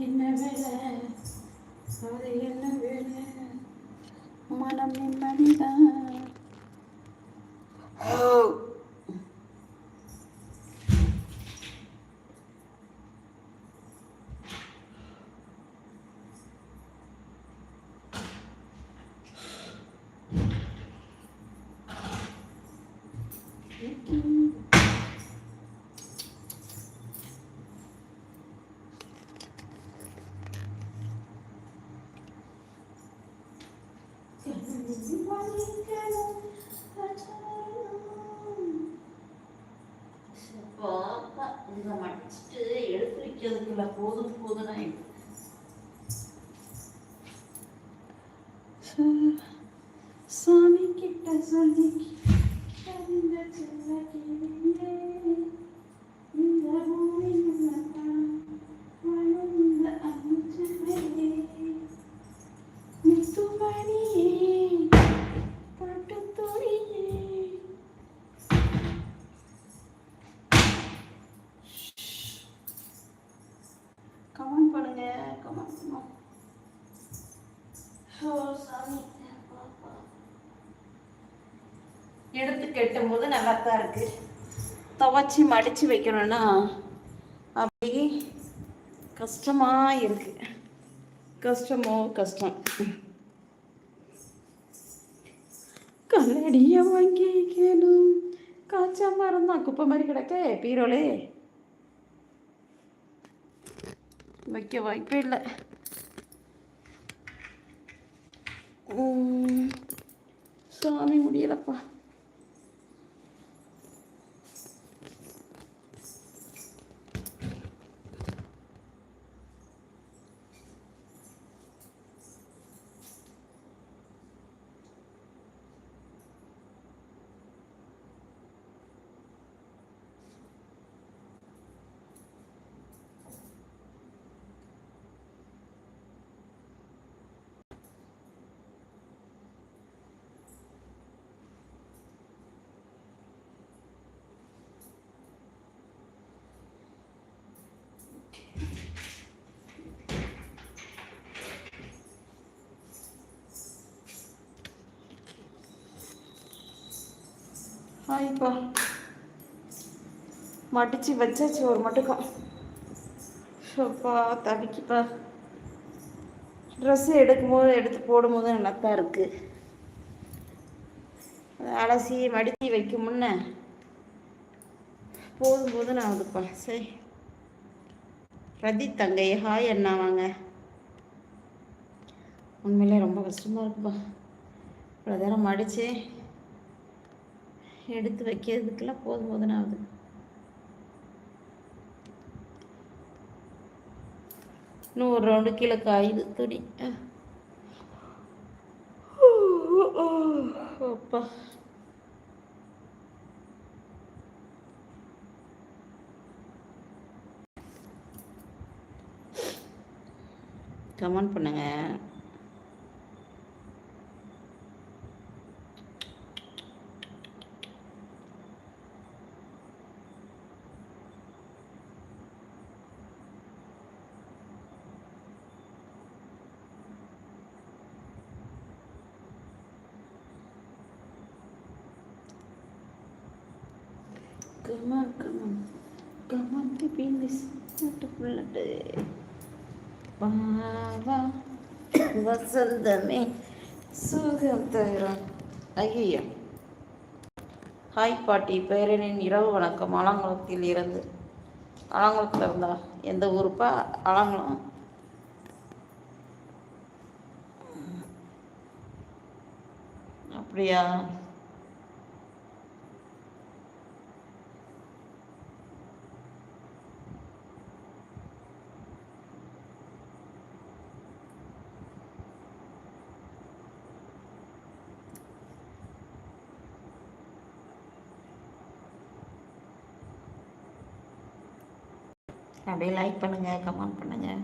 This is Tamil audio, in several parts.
என்ன வேலை? அது என்ன வேலை? மனம் நிம்மதிதான். இப்போ இதை மடிச்சுட்டு எடுத்து வைக்கிறதுக்குள்ள போதும் போதும்னா சாமி கெட்டும் போது நல்லா தான் இருக்கு. துவைச்சி மடித்து வைக்கணும்னா அப்படி கஷ்டமாக இருக்கு. கஷ்டமோ கஷ்டம். கல்லடிய வாங்கிக்கணும் காய்ச்சா மரம் தான் குப்பை மாதிரி கிடக்க பீரோலே. வைக்க வாய்ப்பே இல்லை. உம், சாமி முடியலப்பா. ஹாய்ப்பா மடிச்சு வச்சாச்சு ஒரு மட்டுக்கும் ஷோப்பா தவிக்குப்பா. ட்ரெஸ்ஸு எடுக்கும்போது எடுத்து போடும்போது நல்லா இருக்குது இருக்கு. அதை அலசி மடித்து வைக்கும் முன்ன போடும்போது நான் அதுப்பா சரி ரதி தங்கை ஹாய் அண்ணா வாங்க. உண்மையிலே ரொம்ப கஷ்டமாக இருக்குப்பா. இவ்வளோ நேரம் மடித்து எடுத்து வைக்கிறதுக்கெல்லாம் போதும் போதும் ஆகுது இன்னும் ஒரு ரவுண்டு கீழே காயுது துணி. அப்பா. கமெண்ட் பண்ணுங்கள் Come on, come on. Come on, baby, listen to வசந்தமே சுகம் தரும் ஐயோ ஹாய் பாட்டி பேரனின் இரவு வணக்கம். ஆலங்குளத்தில் இருந்து ஆலங்குளத்தில் இருந்தா எந்த ஊருப்பா? ஆலங்குளம் அப்படியா? அப்படியே லைக் பண்ணுங்கள் கமெண்ட் பண்ணுங்கள்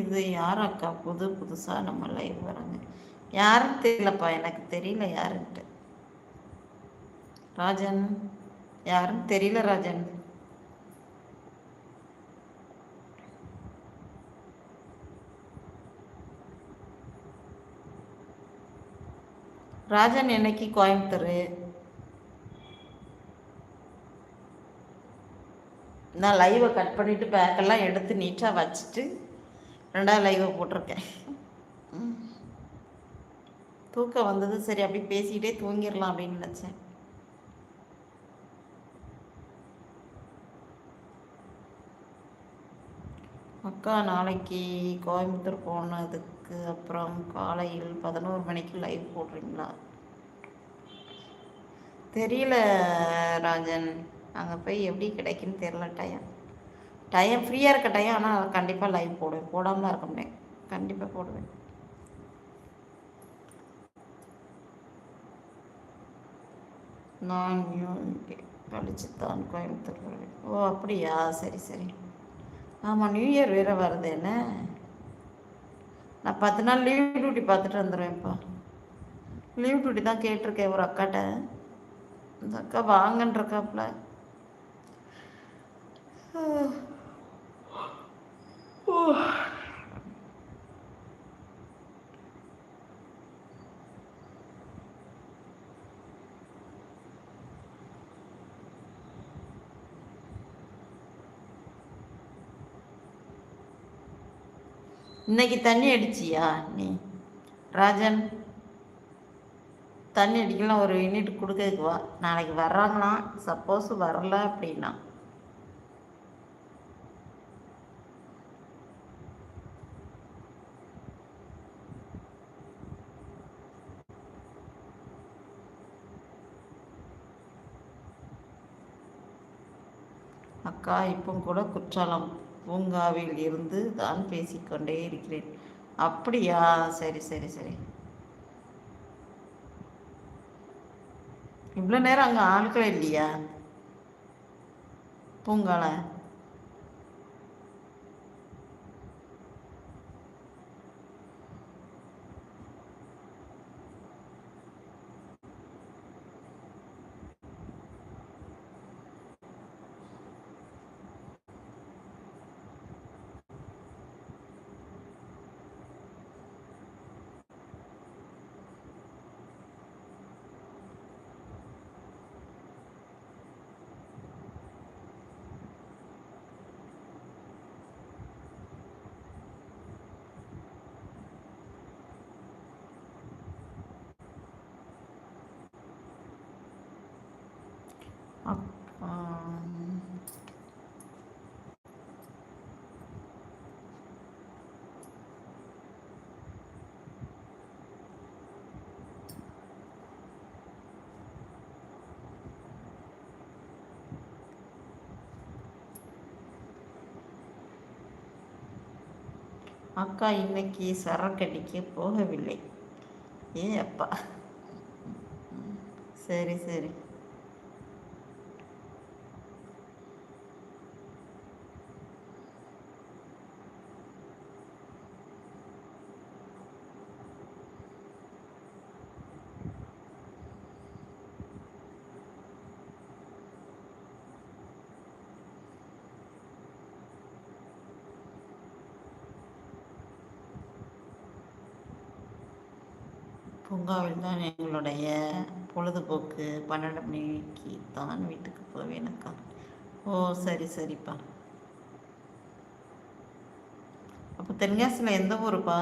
இது யார் அக்கா புது புதுசாக நம்ம லைவ் வராங்க யாருன்னு தெரியலப்பா எனக்கு தெரியல யாருன்ட்டு. ராஜன் யாருன்னு தெரியல ராஜன். ராஜன் என்னைக்கு கோயம்புத்தூர்? நான் லைவை கட் பண்ணிவிட்டு பேக்கெல்லாம் எடுத்து நீட்டாக வச்சுட்டு ரெண்டாவது லைவை போட்டிருக்கேன். தூக்கம் வந்தது சரி அப்படி பேசிக்கிட்டே தூங்கிடலாம் அப்படின்னு நினச்சேன். அக்கா நாளைக்கு கோயம்புத்தூர் போனதுக்கு அப்புறம் காலையில் பதினோரு மணிக்கு லைவ் போடுறீங்களா? தெரியல ராஜன். அங்கே போய் எப்படி கிடைக்குன்னு தெரில டைம் டைம் ஃப்ரீயாக இருக்க டைம் ஆனால் கண்டிப்பாக லைவ் போடுவேன். போடாமல் இருக்க முடியும். கண்டிப்பாக போடுவேன். நான் நியூ கழிச்சு தான் கோயம்புத்தூர். வருவேன் ஓ அப்படியா? சரி சரி. ஆமாம் நியூ இயர் வேறு வருது என்ன? நான் பத்து நாள் லீவ் டியூட்டி பார்த்துட்டு வந்துடுவேன்ப்பா லீவ் டியூட்டி தான் கேட்டிருக்கேன் ஒரு அக்காட்ட. இந்த அக்கா வாங்கன்றக்காப்புல இன்னைக்கு தண்ணி அடிச்சியா நீ? ராஜன் தண்ணி அடிக்கலாம் ஒரு யூனிட் கொடுக்கறதுக்கு வா. நாளைக்கு வர்றாங்களாம். சப்போஸ் வரல அப்படின்னா. அக்கா இப்போ கூட குற்றாலம் பூங்காவில் இருந்து தான் பேசிக்கொண்டே இருக்கிறேன். அப்படியா? சரி சரி சரி. இவ்வளோ நேரம் அங்கே ஆட்கள் இல்லையா? பூங்கால? அப்பா அக்கா இன்னைக்கு சரக்கடிக்க போகவில்லை. ஏ அப்பா? சரி சரி. பூங்காவில் தான் எங்களுடைய பொழுதுபோக்கு. பன்னெண்டு மணிக்கு தான் வீட்டுக்கு போவேனக்கா ஓ சரி சரிப்பா. அப்போ தென்காசியில் எந்த ஊருப்பா?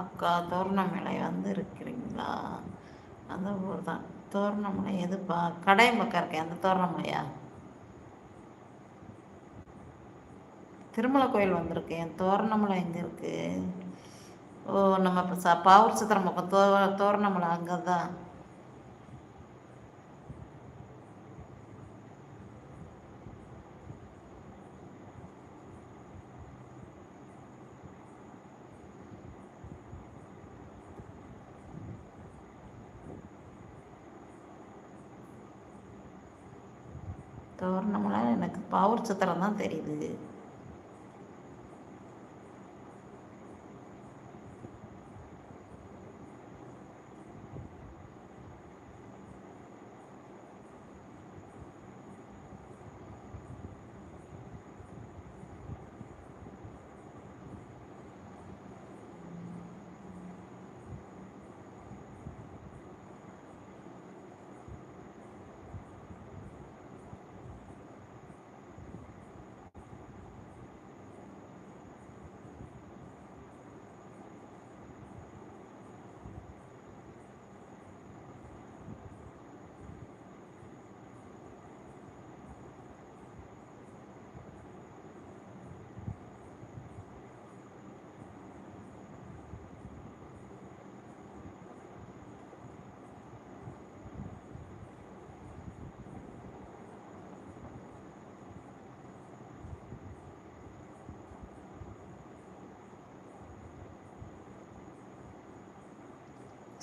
அக்கா தோரணமலை வந்து இருக்கிறீங்களா? அந்த ஊர் தான். தோரணமலை எதுப்பா? கடை பக்கம் இருக்கேன் அந்த தோரணமலையா திருமலை கோயில் வந்திருக்கேன் தோரணமலை எங்கே இருக்குது ஓ நம்ம இப்போ ச பாவூர் சித்திரம் பக்கம் தோ தோரணமலை அங்கே தான் தோரணமலை எனக்கு பாவூர் சித்திரம் தான் தெரியுது.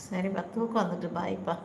சரிப்பா தூக்கம் வந்துட்டு பாய்ப்பா